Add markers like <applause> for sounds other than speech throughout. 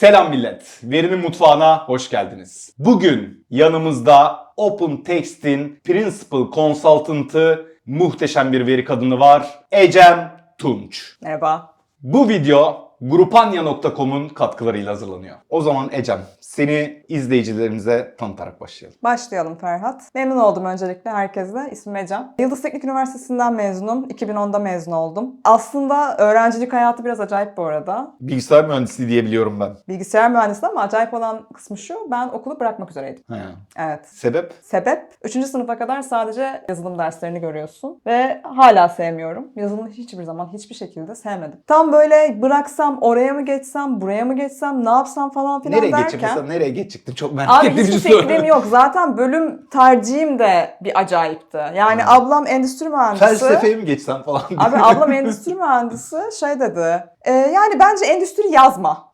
Selam millet. Verinin mutfağına hoş geldiniz. Bugün yanımızda Open Text'in Principal Consultant'ı muhteşem bir veri kadını var. Ecem Tunç. Merhaba. Bu video Grupanya.com'un katkılarıyla hazırlanıyor. O zaman Ecem, seni izleyicilerimize tanıtarak başlayalım. Başlayalım Ferhat. Memnun oldum öncelikle herkese. İsmim Ecem. Yıldız Teknik Üniversitesi'nden mezunum. 2010'da mezun oldum. Aslında öğrencilik hayatı biraz acayip bu arada. Bilgisayar mühendisliği diye biliyorum ben. Bilgisayar mühendisliği ama acayip olan kısmı şu. Ben okulu bırakmak üzereydim. He. Evet. Sebep? Sebep 3. sınıfa kadar sadece yazılım derslerini görüyorsun ve hala sevmiyorum. Yazılımı hiçbir zaman hiçbir şekilde sevmedim. Tam böyle bıraksam oraya mı geçsem, buraya mı geçsem, ne yapsam falan filan Nereye derken. geçeceksin? Mesela nereye geçecektin? Çok merak Abi ettiğim hiçbir soru. fikrim yok. Zaten bölüm tercihim de bir acayipti. Yani ablam endüstri mühendisi. Felsefeye mi geçsen falan. Abi ablam endüstri mühendisi şey dedi. "E, yani bence endüstri yazma.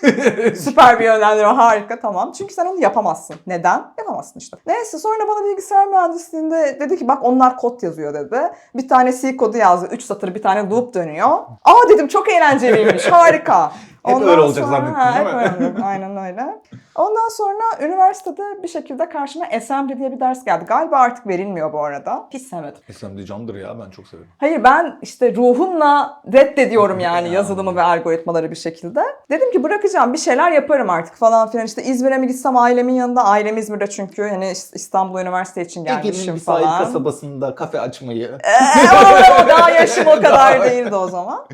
<laughs> Süper bir yönlendirme harika tamam. Çünkü sen onu yapamazsın. Neden? Yapamazsın işte. Neyse sonra bana bilgisayar mühendisliğinde dedi ki bak onlar kod yazıyor dedi. Bir tane C kodu yazdı. 3 satır bir tane loop dönüyor. Aa dedim çok eğlenceliymiş harika. <laughs> Hep öyle olacak zannettin, ha, değil hep mi? öyle Aynen öyle. Ondan sonra üniversitede bir şekilde karşıma assembly diye bir ders geldi. Galiba artık verilmiyor bu arada. Hiç sevmedim. SMD candır ya ben çok severim. Hayır ben işte ruhumla reddediyorum <laughs> yani Ya. yazılımı ve algoritmaları bir şekilde. Dedim ki bırakacağım bir şeyler yaparım artık falan filan. İşte İzmir'e mi gitsem ailemin yanında. Ailem İzmir'de çünkü hani İstanbul Üniversite için gelmişim Ege'nin bir sahil falan. kasabasında kafe açmayı. <laughs> Eee, o- o daha yaşım o <laughs> kadar değildi o zaman.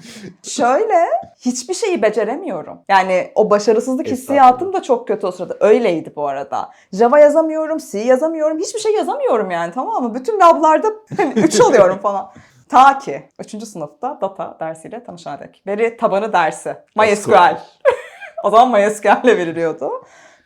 Şöyle hiçbir şeyi beceremiyorum. Yani o başarısızlık hissiyatım da çok kötü o sırada. Öyleydi bu arada. Java yazamıyorum, C yazamıyorum. Hiçbir şey yazamıyorum yani tamam mı? Bütün lablarda <laughs> 3 alıyorum falan. Ta ki 3. sınıfta data dersiyle tanışana dek. Veri tabanı dersi. MySQL. <laughs> o zaman MySQL ile veriliyordu.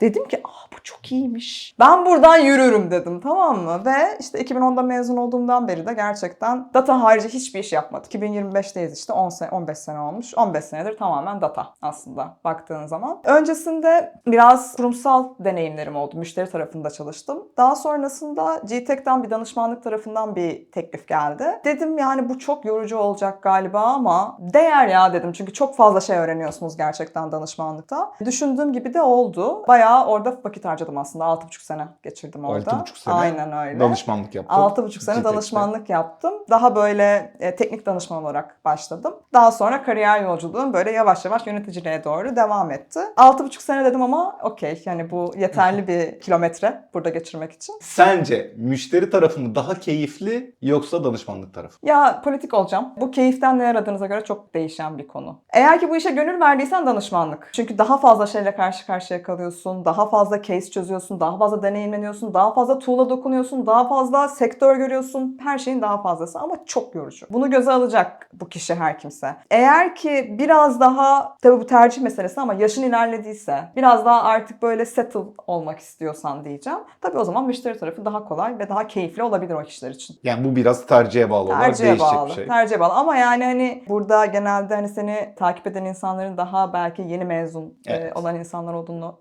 Dedim ki Aa, bu çok iyiymiş. Ben buradan yürürüm dedim tamam mı? Ve işte 2010'da mezun olduğumdan beri de gerçekten data harici hiçbir iş yapmadım. 2025'teyiz işte 10 sene, 15 sene olmuş. 15 senedir tamamen data aslında baktığın zaman. Öncesinde biraz kurumsal deneyimlerim oldu. Müşteri tarafında çalıştım. Daha sonrasında GTEC'ten bir danışmanlık tarafından bir teklif geldi. Dedim yani bu çok yorucu olacak galiba ama değer ya dedim. Çünkü çok fazla şey öğreniyorsunuz gerçekten danışmanlıkta. Düşündüğüm gibi de oldu. Bayağı orada vakit harcadım aslında. 6,5 sene geçirdim orada. 6,5 sene Aynen öyle. Danışmanlık yaptım. 6,5 sene danışmanlık yaptım. Daha böyle e, teknik danışman olarak başladım. Daha sonra kariyer yolculuğum böyle yavaş yavaş yöneticiliğe doğru devam etti. 6,5 sene dedim ama okey yani bu yeterli bir <laughs> kilometre burada geçirmek için. Sence müşteri tarafı mı daha keyifli yoksa danışmanlık tarafı? Ya politik olacağım. Bu keyiften ne aradığınıza göre çok değişen bir konu. Eğer ki bu işe gönül verdiysen danışmanlık. Çünkü daha fazla şeyle karşı karşıya kalıyorsun. Daha fazla case çözüyorsun. Daha fazla deneyimleniyorsun. Daha fazla tool'a dokunuyorsun. Daha fazla sektör görüyorsun. Her şeyin daha fazlası ama çok yorucu. Bunu göze alacak bu kişi her kimse. Eğer ki biraz daha tabii bu tercih meselesi ama yaşın ilerlediyse biraz daha artık böyle settle olmak istiyorsan diyeceğim. Tabii o zaman müşteri tarafı daha kolay ve daha keyifli olabilir o kişiler için. Yani bu biraz tercihe bağlı olarak Tercihe değişecek bağlı. bir şey. Tercihe bağlı. Ama yani hani burada genelde hani seni takip eden insanların daha belki yeni mezun e, Evet. olan insanlar olduğunu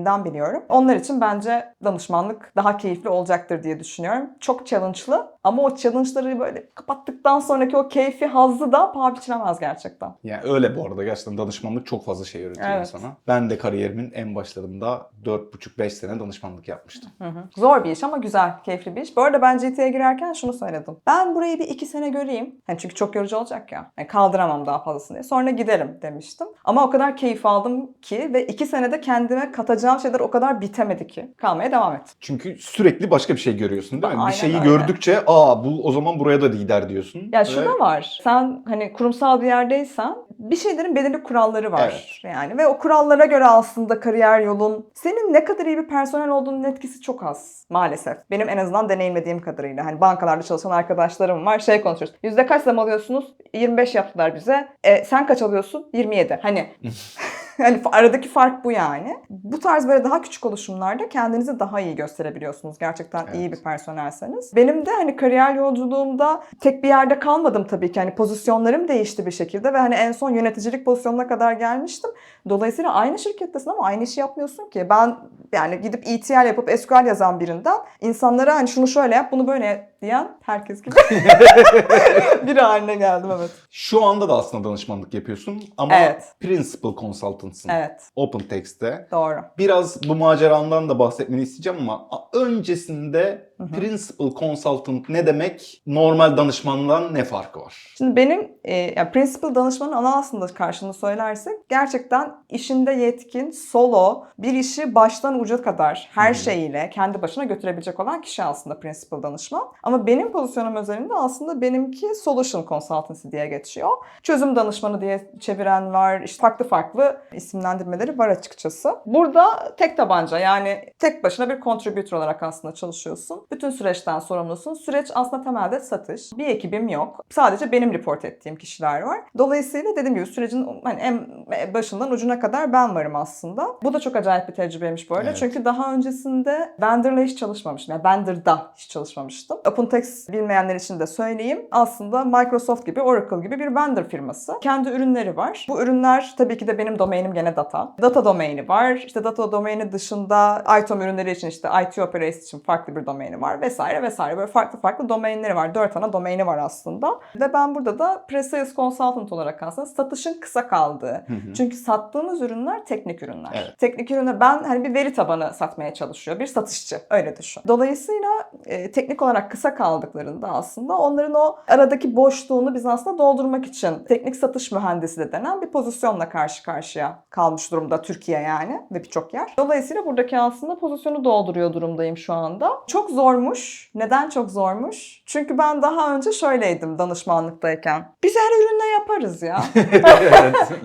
söylediğinden biliyorum. Onlar için bence danışmanlık daha keyifli olacaktır diye düşünüyorum. Çok challenge'lı ama o challenge'ları böyle kapattıktan sonraki o keyfi hazzı da paha biçilemez gerçekten. Yani öyle bu arada gerçekten danışmanlık çok fazla şey öğretiyor Evet. insana. Ben de kariyerimin en başlarında 4,5-5 sene danışmanlık yapmıştım. Hı hı. Zor bir iş ama güzel, keyifli bir iş. Bu arada ben GT'ye girerken şunu söyledim. Ben burayı bir iki sene göreyim. Yani çünkü çok yorucu olacak ya. Yani kaldıramam daha fazlasını diye. Sonra giderim demiştim. Ama o kadar keyif aldım ki ve iki senede kendime katacağım şeyler o kadar bitemedi ki. Kalmaya devam et. Çünkü sürekli başka bir şey görüyorsun değil mi? Aynen bir şeyi öyle. gördükçe aa bu o zaman buraya da lider diyorsun. Ya Ve- şu da var. Sen hani kurumsal bir yerdeysen bir şeylerin belirli kuralları var. Yani ve o kurallara göre aslında kariyer yolun senin ne kadar iyi bir personel olduğunun etkisi çok az maalesef. Benim en azından deneyimlediğim kadarıyla. Hani bankalarda çalışan arkadaşlarım var. Şey konuşuyoruz. Yüzde kaç zam alıyorsunuz? 25 yaptılar bize. E, sen kaç alıyorsun? 27. Hani <laughs> Hani aradaki fark bu yani. Bu tarz böyle daha küçük oluşumlarda kendinizi daha iyi gösterebiliyorsunuz. Gerçekten iyi Evet. bir personelseniz. Benim de hani kariyer yolculuğumda tek bir yerde kalmadım tabii ki. Hani pozisyonlarım değişti bir şekilde ve hani en son yöneticilik pozisyonuna kadar gelmiştim. Dolayısıyla aynı şirkettesin ama aynı işi yapmıyorsun ki. Ben yani gidip ETL yapıp SQL yazan birinden insanlara hani şunu şöyle yap, bunu böyle diyen herkes gibi <laughs> biri haline geldim evet. Şu anda da aslında danışmanlık yapıyorsun ama Evet. principal consultant Consultants'ın. Evet. Open Text'te. Doğru. Biraz bu macerandan da bahsetmeni isteyeceğim ama öncesinde Hı hı. Principal Consultant ne demek? Normal danışmandan ne farkı var? Şimdi benim e, yani principal danışmanın ana aslında karşılığını söylersek gerçekten işinde yetkin, solo, bir işi baştan uca kadar her Hı şeyiyle kendi başına götürebilecek olan kişi aslında principal danışman. Ama benim pozisyonum özelinde aslında benimki solution consultancy diye geçiyor. Çözüm danışmanı diye çeviren var. İşte farklı farklı isimlendirmeleri var açıkçası. Burada tek tabanca yani tek başına bir contributor olarak aslında çalışıyorsun. Bütün süreçten sorumlusun. Süreç aslında temelde satış. Bir ekibim yok. Sadece benim report ettiğim kişiler var. Dolayısıyla dediğim gibi sürecin hani en başından ucuna kadar ben varım aslında. Bu da çok acayip bir tecrübeymiş bu arada. Evet. Çünkü daha öncesinde vendor'la hiç çalışmamıştım. Yani vendor'da hiç çalışmamıştım. OpenText bilmeyenler için de söyleyeyim. Aslında Microsoft gibi, Oracle gibi bir vendor firması. Kendi ürünleri var. Bu ürünler tabii ki de benim domainim gene data. Data domaini var. İşte data domaini dışında ITOM ürünleri için işte IT Operations için farklı bir domaini var vesaire vesaire. Böyle farklı farklı domainleri var. Dört ana domaini var aslında. Ve ben burada da Pre-Sales Consultant olarak aslında satışın kısa kaldığı. Hı hı. Çünkü sattığımız ürünler teknik ürünler. Evet. Teknik ürünler ben hani bir veri tabanı satmaya çalışıyor. Bir satışçı öyle düşün. Dolayısıyla e, teknik olarak kısa kaldıklarında aslında onların o aradaki boşluğunu biz aslında doldurmak için teknik satış mühendisi de denen bir pozisyonla karşı karşıya kalmış durumda Türkiye yani ve birçok yer. Dolayısıyla buradaki aslında pozisyonu dolduruyor durumdayım şu anda. Çok zormuş. Neden çok zormuş? Çünkü ben daha önce şöyleydim danışmanlıktayken. Biz her ürünle yaparız ya. <laughs>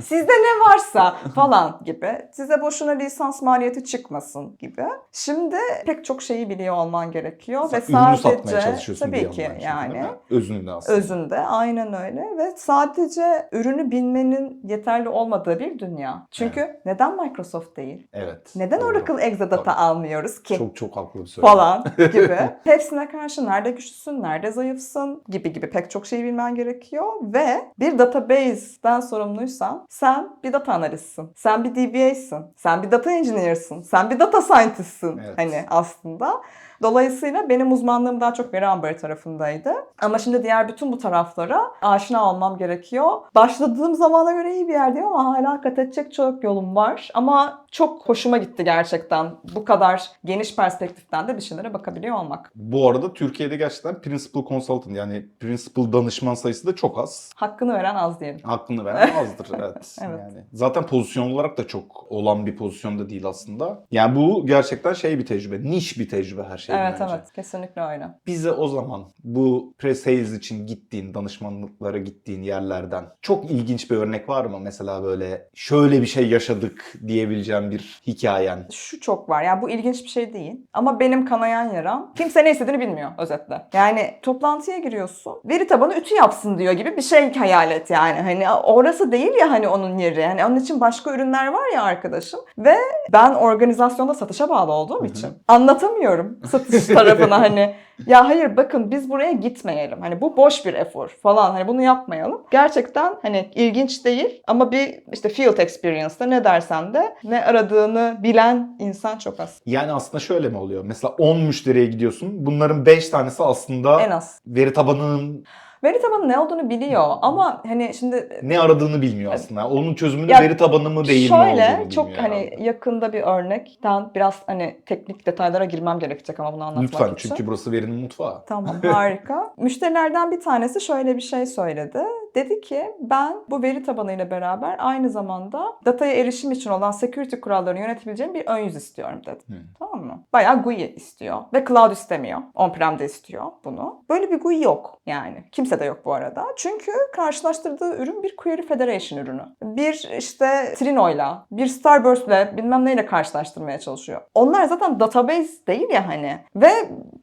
Sizde ne varsa falan gibi. Size boşuna lisans maliyeti çıkmasın gibi. Şimdi pek çok şeyi biliyor olman gerekiyor ve Ürünü satmaya sadece tabii ki yani? Özünde aslında. özünde aynen öyle ve sadece ürünü bilmenin yeterli olmadığı bir dünya. Çünkü neden Microsoft değil? Evet. Neden doğru. Oracle Exadata Tabii. almıyoruz ki? Çok çok haklı bir söylem. falan <laughs> gibi. Hepsine karşı nerede güçlüsün, nerede zayıfsın gibi gibi pek çok şeyi bilmen gerekiyor ve bir database'den sorumluysan sen bir data analistsin. Sen bir DBA'sın. Sen bir data engineer'sın. Sen bir data scientist'sın. Evet. Hani aslında. Dolayısıyla benim uzmanlığım daha çok veri ambarı tarafındaydı. Ama şimdi diğer bütün bu taraflara aşina olmam gerekiyor. Başladığım zamana göre iyi bir yerdeyim ama hala kat edecek çok yolum var. Ama çok hoşuma gitti gerçekten. Bu kadar geniş perspektiften de bir şeylere bakabiliyor olmak. Bu arada Türkiye'de gerçekten Principal Consultant yani Principal danışman sayısı da çok az. Hakkını veren az diyelim. Hakkını <laughs> veren azdır evet. Evet. Yani zaten pozisyon olarak da çok olan bir pozisyonda değil aslında. Yani bu gerçekten şey bir tecrübe, niş bir tecrübe her şeyden evet önce. evet kesinlikle öyle. Bize o zaman bu pre-sales için gittiğin, danışmanlıklara gittiğin yerlerden çok ilginç bir örnek var mı? Mesela böyle şöyle bir şey yaşadık diyebileceğim bir hikayen. Şu çok var. Yani bu ilginç bir şey değil. Ama benim kanayan yaram kimse ne istediğini bilmiyor özetle. Yani toplantıya giriyorsun. Veri tabanı ütü yapsın diyor gibi bir şey hayal et yani. Hani orası değil ya hani onun yeri. Hani onun için başka ürünler var ya arkadaşım. Ve ben organizasyonda satışa bağlı olduğum için anlatamıyorum <laughs> satış tarafına hani ya hayır bakın biz buraya gitmeyelim. Hani bu boş bir efor falan. Hani bunu yapmayalım. Gerçekten hani ilginç değil ama bir işte field experience'da ne dersen de ne aradığını bilen insan çok az. Yani aslında şöyle mi oluyor? Mesela 10 müşteriye gidiyorsun. Bunların 5 tanesi aslında En az. veri tabanının Veri tabanı ne olduğunu biliyor ama hani şimdi ne aradığını bilmiyor aslında. Onun çözümünü Ya veri tabanı mı değil mi şöyle olduğunu çok bilmiyor hani herhalde. yakında bir örnekten biraz hani teknik detaylara girmem gerekecek ama bunu anlatmak Lütfen için. çünkü burası verinin mutfağı. Tamam harika. <laughs> Müşterilerden bir tanesi şöyle bir şey söyledi. Dedi ki ben bu veri tabanıyla beraber aynı zamanda dataya erişim için olan security kurallarını yönetebileceğim bir ön yüz istiyorum dedi. Hı. Tamam mı? Bayağı GUI istiyor ve cloud istemiyor. On-prem'de istiyor bunu. Böyle bir GUI yok yani. Kimse de yok bu arada. Çünkü karşılaştırdığı ürün bir Query Federation ürünü. Bir işte Trino'yla, bir Starburst'le bilmem neyle karşılaştırmaya çalışıyor. Onlar zaten database değil ya hani. Ve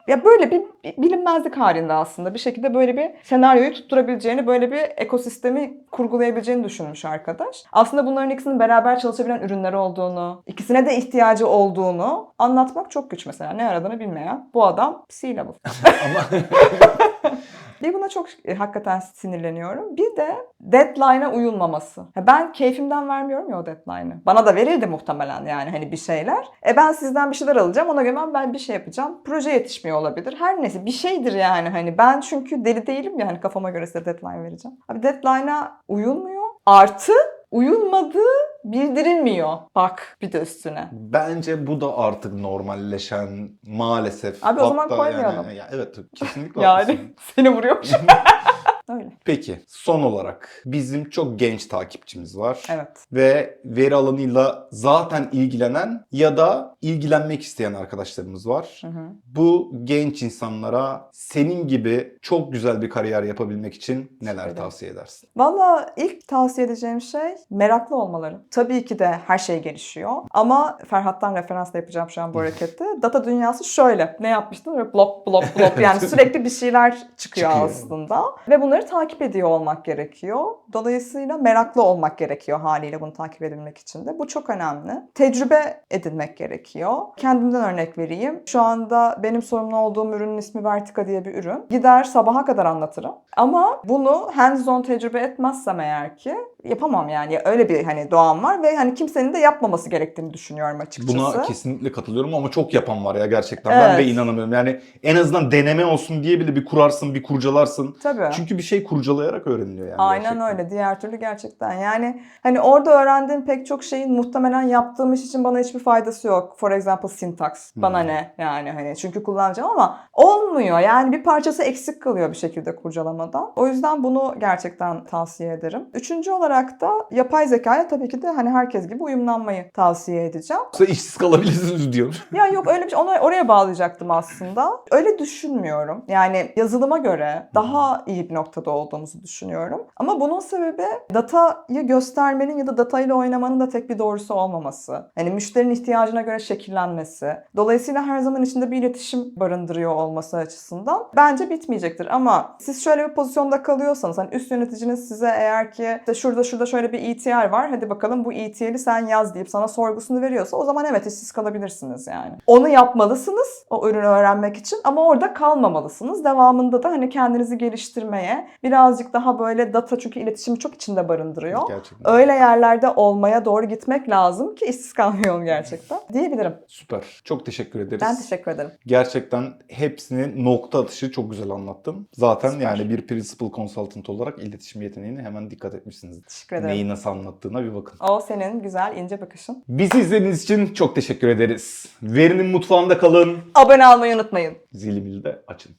ya böyle bir, bilinmezlik halinde aslında. Bir şekilde böyle bir senaryoyu tutturabileceğini, böyle bir ekosistemi kurgulayabileceğini düşünmüş arkadaş. Aslında bunların ikisinin beraber çalışabilen ürünler olduğunu, ikisine de ihtiyacı olduğunu anlatmak çok güç mesela. Ne aradığını bilmeyen bu adam C-level. Ama <laughs> <laughs> Bir buna çok e, hakikaten sinirleniyorum. Bir de deadline'a uyulmaması. Ben keyfimden vermiyorum ya o deadline'ı. Bana da verildi muhtemelen yani hani bir şeyler. E ben sizden bir şeyler alacağım ona göre ben bir şey yapacağım. Proje yetişmiyor olabilir. Her neyse bir şeydir yani hani ben çünkü deli değilim ya hani kafama göre size deadline vereceğim. Abi deadline'a uyulmuyor. Artı uyulmadığı bildirilmiyor. Bak bir de üstüne. Bence bu da artık normalleşen maalesef. Abi o zaman Hatta koymayalım. Yani, ya evet kesinlikle <laughs> Yani haklısın. seni vuruyor. <laughs> Öyle. Peki son olarak bizim çok genç takipçimiz var. Evet. Ve veri alanıyla zaten ilgilenen ya da ilgilenmek isteyen arkadaşlarımız var. Hı hı. Bu genç insanlara senin gibi çok güzel bir kariyer yapabilmek için neler Şöyle. tavsiye edersin? Valla ilk tavsiye edeceğim şey meraklı olmaları. Tabii ki de her şey gelişiyor. Ama Ferhat'tan referansla yapacağım şu an bu <laughs> hareketi. Data dünyası şöyle. Ne yapmıştın? Böyle blop blop blop. Yani <laughs> sürekli bir şeyler çıkıyor, Çıkıyor. aslında. Ve bunları takip ediyor olmak gerekiyor. Dolayısıyla meraklı olmak gerekiyor haliyle bunu takip edebilmek için de. Bu çok önemli. Tecrübe edinmek gerekiyor. Kendimden örnek vereyim. Şu anda benim sorumlu olduğum ürünün ismi Vertica diye bir ürün. Gider sabaha kadar anlatırım. Ama bunu hands-on tecrübe etmezsem eğer ki yapamam yani. Öyle bir hani doğam var ve hani kimsenin de yapmaması gerektiğini düşünüyorum açıkçası. Buna kesinlikle katılıyorum ama çok yapan var ya gerçekten. Ben de Evet. inanamıyorum. Yani en azından deneme olsun diye bile bir kurarsın, bir kurcalarsın. Tabii. Çünkü bir şey kurcalayarak öğreniliyor yani. Aynen gerçekten. öyle. Diğer türlü gerçekten. Yani hani orada öğrendiğim pek çok şeyin muhtemelen yaptığım iş için bana hiçbir faydası yok. For example syntax. Bana Hmm. ne yani hani çünkü kullanacağım ama olmuyor. Yani bir parçası eksik kalıyor bir şekilde kurcalamadan. O yüzden bunu gerçekten tavsiye ederim. Üçüncü olarak da yapay zekaya tabii ki de hani herkes gibi uyumlanmayı tavsiye edeceğim. Yoksa işsiz kalabilirsiniz diyor. <laughs> Ya yok öyle bir şey. Onu oraya bağlayacaktım aslında. Öyle düşünmüyorum. Yani yazılıma göre daha iyi bir noktada olduğumuzu düşünüyorum. Ama bunun sebebi datayı göstermenin ya da datayla oynamanın da tek bir doğrusu olmaması. Yani müşterinin ihtiyacına göre şekillenmesi. Dolayısıyla her zaman içinde bir iletişim barındırıyor olması açısından bence bitmeyecektir. Ama siz şöyle bir pozisyonda kalıyorsanız hani üst yöneticiniz size eğer ki işte şurada şurada şöyle bir ETL var hadi bakalım bu ETL'i sen yaz deyip sana sorgusunu veriyorsa o zaman evet işsiz kalabilirsiniz yani. Onu yapmalısınız o ürünü öğrenmek için ama orada kalmamalısınız. Devamında da hani kendinizi geliştirmeye birazcık daha böyle data çünkü iletişimi çok içinde barındırıyor. Gerçekten. Öyle yerlerde olmaya doğru gitmek lazım ki işsiz kalmayalım gerçekten <laughs> diyebilirim. Süper. Çok teşekkür ederiz. Ben teşekkür ederim. Gerçekten hepsini nokta atışı çok güzel anlattın. Zaten Süper. yani bir principal consultant olarak iletişim yeteneğine hemen dikkat etmişsiniz. Teşekkür ederim. Neyi nasıl anlattığına bir bakın. O senin güzel ince bakışın. Bizi izlediğiniz için çok teşekkür ederiz. Verinin mutfağında kalın. Abone olmayı unutmayın. Zilimizi de açın.